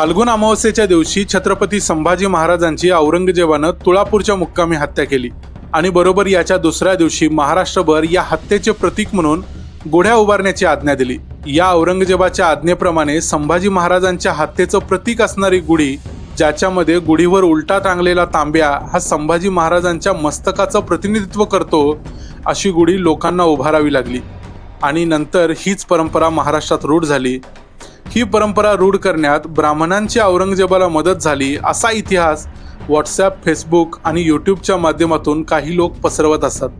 फाल्गुन अमावस्येच्या दिवशी छत्रपती संभाजी महाराजांची औरंगजेबानं तुळापूरच्या मुक्कामी हत्या केली. आणि बरोबर याच्या दुसऱ्या दिवशी महाराष्ट्रभर या हत्येचे प्रतीक म्हणून गुढ्या उभारण्याची आज्ञा दिली. या औरंगजेबाच्या आज्ञेप्रमाणे संभाजी महाराजांच्या हत्येचं प्रतीक असणारी गुढी ज्याच्यामध्ये गुढीवर उलटा टांगलेला तांब्या हा संभाजी महाराजांच्या मस्तकाचं प्रतिनिधित्व करतो अशी गुढी लोकांना उभारावी लागली. आणि नंतर हीच परंपरा महाराष्ट्रात रूढ झाली. ही परंपरा रूढ करण्यात ब्राह्मणांची औरंगजेबाला मदत झाली असा इतिहास व्हॉट्सॲप फेसबुक आणि यूट्यूबच्या माध्यमातून काही लोक पसरवत असतात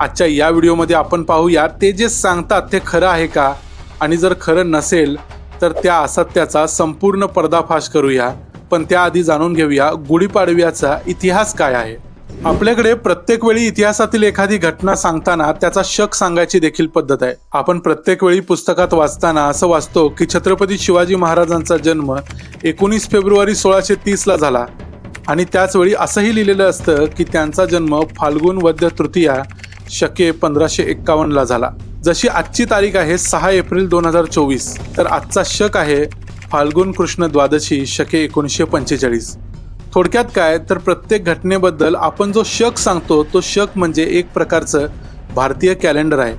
आजच्या या व्हिडिओमध्ये आपण पाहूया ते जे सांगतात ते खरं आहे का? आणि जर खरं नसेल तर त्या असत्याचा संपूर्ण पर्दाफाश करूया. पण त्याआधी जाणून घेऊया गुढीपाडव्याचा इतिहास काय आहे? आपल्याकडे प्रत्येक वेळी इतिहासातील एखादी घटना सांगताना त्याचा शक सांगायची देखील पद्धत आहे. आपण प्रत्येक वेळी पुस्तकात वाचताना असं वाचतो की छत्रपती शिवाजी महाराजांचा जन्म एकोणीस फेब्रुवारी सोळाशे तीसला झाला. आणि त्याचवेळी असंही लिहिलेलं असतं की त्यांचा जन्म फाल्गुन वद्य तृतीया शके पंधराशे एक्कावन्नला झाला. जशी आजची तारीख आहे सहा एप्रिल दोन हजार चोवीस तर आजचा शक आहे फाल्गुन कृष्ण द्वादशी शके एकोणीसशे पंचेचाळीस. थोडक्यात काय तर प्रत्येक घटनेबद्दल आपण जो शक सांगतो तो शक म्हणजे एक प्रकारचं भारतीय कॅलेंडर आहे.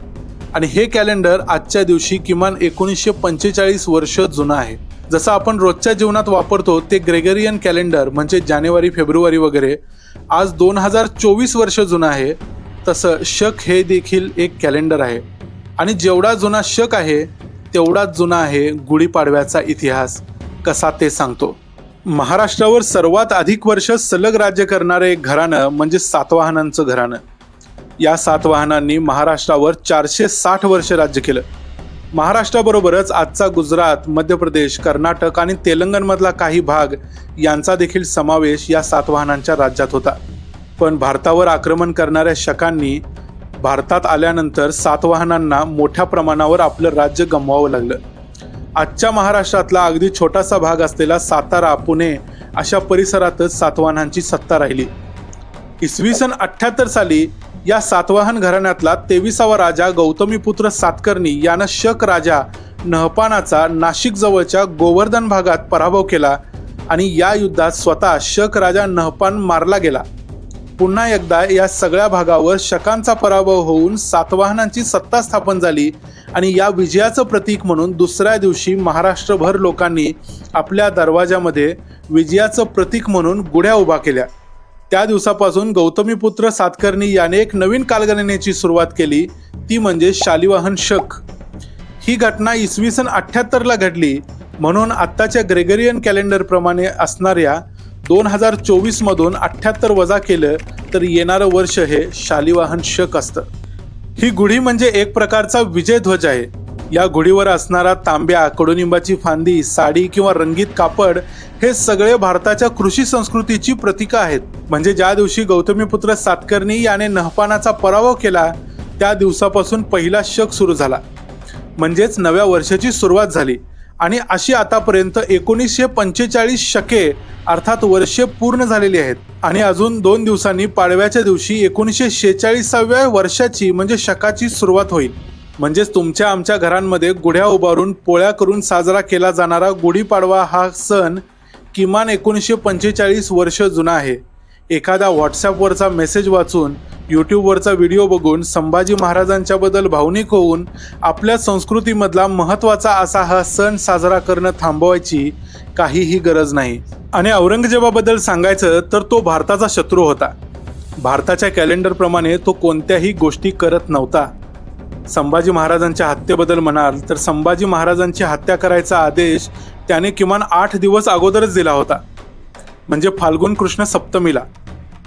आणि हे कॅलेंडर आजच्या दिवशी किमान एकोणीसशे पंचेचाळीस वर्ष जुनं आहे. जसं आपण रोजच्या जीवनात वापरतो ते ग्रेगरियन कॅलेंडर म्हणजे जानेवारी फेब्रुवारी वगैरे आज दोन हजार चोवीस वर्ष जुनं आहे. तसं शक हे देखील एक कॅलेंडर आहे. आणि जेवढा जुना शक आहे तेवढाच जुना आहे गुढीपाडव्याचा इतिहास कसा ते सांगतो. महाराष्ट्रावर सर्वात अधिक वर्ष सलग राज्य करणारे एक घराणं म्हणजे सातवाहनांचं घराणं. या सातवाहनांनी महाराष्ट्रावर चारशे साठ वर्ष राज्य केलं. महाराष्ट्राबरोबरच आजचा गुजरात मध्य प्रदेश कर्नाटक आणि तेलंगणमधला काही भाग यांचा देखील समावेश या सातवाहनांच्या राज्यात होता. पण भारतावर आक्रमण करणाऱ्या शकांनी भारतात आल्यानंतर सातवाहनांना मोठ्या प्रमाणावर आपलं राज्य गमवावं लागलं. आजच्या महाराष्ट्रातला अगदी छोटासा भाग असलेला सातारा पुणे अशा परिसरातच सातवाहनांची सत्ता राहिली. इसवी सन अठ्ठ्याहत्तर साली या सातवाहन घराण्यातला तेविसावा राजा गौतमीपुत्र सातकर्णी यानं शक राजा नहपानाचा नाशिक जवळच्या गोवर्धन भागात पराभव केला आणि या युद्धात स्वतः शक राजा नहपान मारला गेला. पुन्हा एकदा या सगळ्या भागावर शकांचा पराभव होऊन सातवाहनांची सत्ता स्थापन झाली आणि या विजयाचं प्रतीक म्हणून दुसऱ्या दिवशी महाराष्ट्रभर लोकांनी आपल्या दरवाजामध्ये विजयाचं प्रतीक म्हणून गुढ्या उभा केल्या. त्या दिवसापासून गौतमीपुत्र सातकर्णी याने एक नवीन कालगणनेची सुरुवात केली ती म्हणजे शालिवाहन शक. ही घटना इसवी सन अठ्ठ्याहत्तरला घडली म्हणून आत्ताच्या ग्रेगरियन कॅलेंडरप्रमाणे असणाऱ्या दोन हजार चोवीसमधून अठ्ठ्याहत्तर वजा केलं तर येणारं वर्ष हे शालिवाहन शक असतं. ही गुढी म्हणजे एक प्रकारचा विजयध्वज आहे. या गुढीवर असणारा तांब्या कडुनिंबाची फांदी साडी किंवा रंगीत कापड हे सगळे भारताच्या कृषी संस्कृतीची प्रतीकं आहेत. म्हणजे ज्या दिवशी गौतमीपुत्र सातकर्णी याने नहपानाचा पराभव केला त्या दिवसापासून पहिला शक सुरू झाला. म्हणजेच नव्या वर्षाची सुरुवात झाली. आणि अशी आतापर्यंत एकोणीसशे पंचेचाळीस शके अर्थात वर्षे पूर्ण झालेली आहेत. आणि अजून दोन दिवसांनी पाडव्याच्या दिवशी एकोणीसशे शेहेचाळीसाव्या वर्षाची म्हणजे शकाची सुरुवात होईल. म्हणजेच तुमच्या आमच्या घरांमध्ये गुढ्या उभारून पोळ्या करून साजरा केला जाणारा गुढीपाडवा हा सण किमान एकोणीसशे पंचेचाळीस वर्ष जुना आहे. एखादा व्हॉट्सॲपवरचा मेसेज वाचून यूट्यूबवरचा व्हिडिओ बघून संभाजी महाराजांच्याबद्दल भावनिक होऊन आपल्या संस्कृतीमधला महत्त्वाचा असा हा सण साजरा करणं थांबवायची काहीही गरज नाही. आणि औरंगजेबाबद्दल सांगायचं तर तो भारताचा शत्रू होता. भारताच्या कॅलेंडरप्रमाणे तो कोणत्याही गोष्टी करत नव्हता. संभाजी महाराजांच्या हत्येबद्दल म्हणाल तर संभाजी महाराजांची हत्या करायचा आदेश त्याने किमान आठ दिवस अगोदरच दिला होता. म्हणजे फाल्गुन कृष्ण सप्तमीला.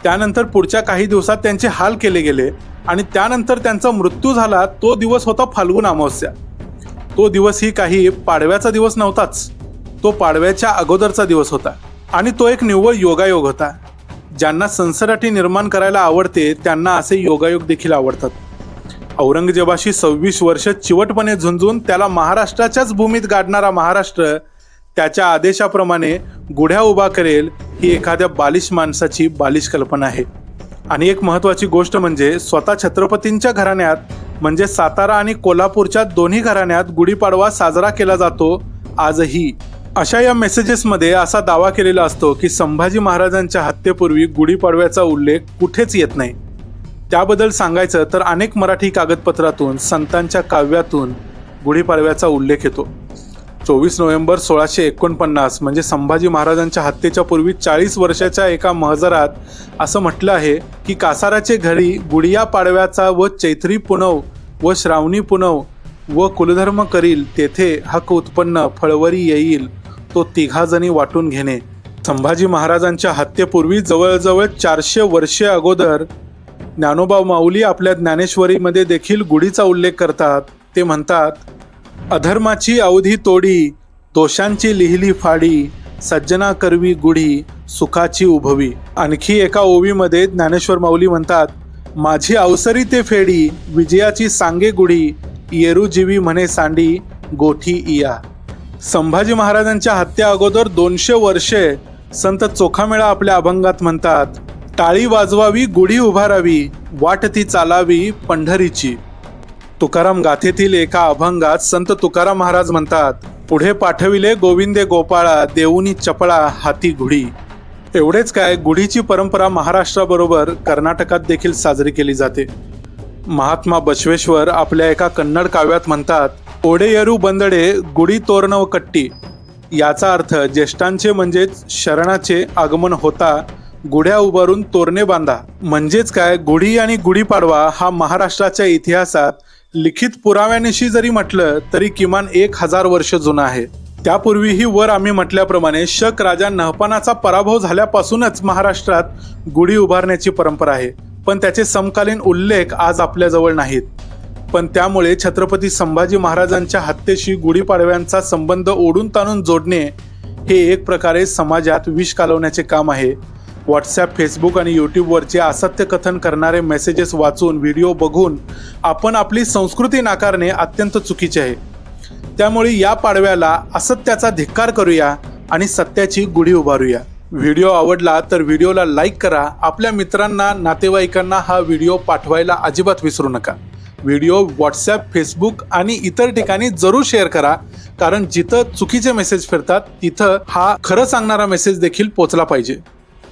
त्यानंतर पुढच्या काही दिवसात त्यांचे हाल केले गेले आणि त्यानंतर त्यांचा मृत्यू झाला तो दिवस होता फाल्गुन अमावस्या. तो दिवस ही काही पाडव्याचा दिवस नव्हताच. तो पाडव्याच्या अगोदरचा दिवस होता आणि तो एक निव्वळ योगायोग होता. ज्यांना संसाराटी निर्माण करायला आवडते त्यांना असे योगायोग देखील आवडतात. औरंगजेबाशी सव्वीस वर्ष चिवटपणे झुंजून त्याला महाराष्ट्राच्याच भूमीत गाडणारा महाराष्ट्र त्याच्या आदेशाप्रमाणे गुढ्या उभा करेल ही एखाद्या बालिश माणसाची बालिश कल्पना आहे. आणि एक महत्त्वाची गोष्ट म्हणजे स्वतः छत्रपतींच्या घराण्यात म्हणजे सातारा आणि कोल्हापूरच्या दोन्ही घराण्यात गुढीपाडवा साजरा केला जातो आजही. अशा या मेसेजेसमध्ये असा दावा केलेला असतो की संभाजी महाराजांच्या हत्येपूर्वी गुढीपाडव्याचा उल्लेख कुठेच येत नाही. त्याबद्दल सांगायचं तर अनेक मराठी कागदपत्रातून संतांच्या काव्यातून गुढीपाडव्याचा उल्लेख येतो. चोवीस नोव्हेंबर सोळाशे एकोणपन्नास म्हणजे संभाजी महाराजांच्या हत्येच्या पूर्वी चाळीस वर्षाच्या एका महजरात असं म्हटलं आहे की कासाराचे घरी गुडिया पाडव्याचा व चैत्री पुनव व श्रावणी पुनव व कुलधर्म करील तेथे हक उत्पन्न फळवरी येईल तो तिघाजणी वाटून घेणे. संभाजी महाराजांच्या हत्येपूर्वी जवळजवळ चारशे वर्षे अगोदर ज्ञानोबा माऊली आपल्या ज्ञानेश्वरीमध्ये देखील गुढीचा उल्लेख करतात. ते म्हणतात अधर्माची अवधी तोडी दोषांची लिहिली फाडी सज्जना करवी गुढी सुखाची उभवी. आणखी एका ओवीमध्ये ज्ञानेश्वर माऊली म्हणतात माझी अवसरी ते फेडी विजयाची सांगे गुढी येरुजीवी म्हणे सांडी गोठी इया. संभाजी महाराजांच्या हत्या अगोदर दोनशे वर्षे संत चोखामेळा आपल्या अभंगात म्हणतात टाळी वाजवावी गुढी उभारावी वाट ती चालावी पंढरीची. तुकाराम गाथेतील एका अभंगात संत तुकाराम महाराज म्हणतात पुढे पाठविले गोविंदे गोपाळा देऊनी चपळा हाती गुढी. एवढेच काय गुढीची परंपरा महाराष्ट्राबरोबर कर्नाटकात देखील साजरी केली जाते. महात्मा बसवेश्वर आपल्या एका कन्नड काव्यात म्हणतात ओडेयरू बंदडे गुढी तोरणव कट्टी. याचा अर्थ ज्येष्ठांचे म्हणजेच शरणाचे आगमन होता गुढ्या उभारून तोरणे बांधा. म्हणजेच काय गुढी आणि गुढीपाडवा हा महाराष्ट्राच्या इतिहासात लिखित पुराव्यानिशी जरी म्हटलं तरी किमान एक हजार वर्ष जुना आहे. त्यापूर्वीही वर आम्ही म्हटल्याप्रमाणे शक राजा नहपानाचा पराभव झाल्यापासूनच महाराष्ट्रात गुढी उभारण्याची परंपरा आहे. पण त्याचे समकालीन उल्लेख आज आपल्याजवळ नाहीत. पण त्यामुळे छत्रपती संभाजी महाराजांच्या हत्येशी गुढीपाडव्यांचा संबंध ओढून ताणून जोडणे हे एक प्रकारे समाजात विष कालवण्याचे काम आहे. व्हॉट्सॲप फेसबुक आणि यूट्यूबवरचे असत्य कथन करणारे मेसेजेस वाचून व्हिडिओ बघून आपण आपली संस्कृती नाकारणे अत्यंत चुकीचे आहे. त्यामुळे या पाडव्याला असत्याचा धिक्कार करूया आणि सत्याची गुढी उभारूया. व्हिडिओ आवडला तर व्हिडिओला लाईक करा. आपल्या मित्रांना नातेवाईकांना हा व्हिडिओ पाठवायला अजिबात विसरू नका. व्हिडिओ व्हॉट्सॲप फेसबुक आणि इतर ठिकाणी जरूर शेअर करा कारण जिथं चुकीचे मेसेज फिरतात तिथं हा खरं सांगणारा मेसेज देखील पोचला पाहिजे.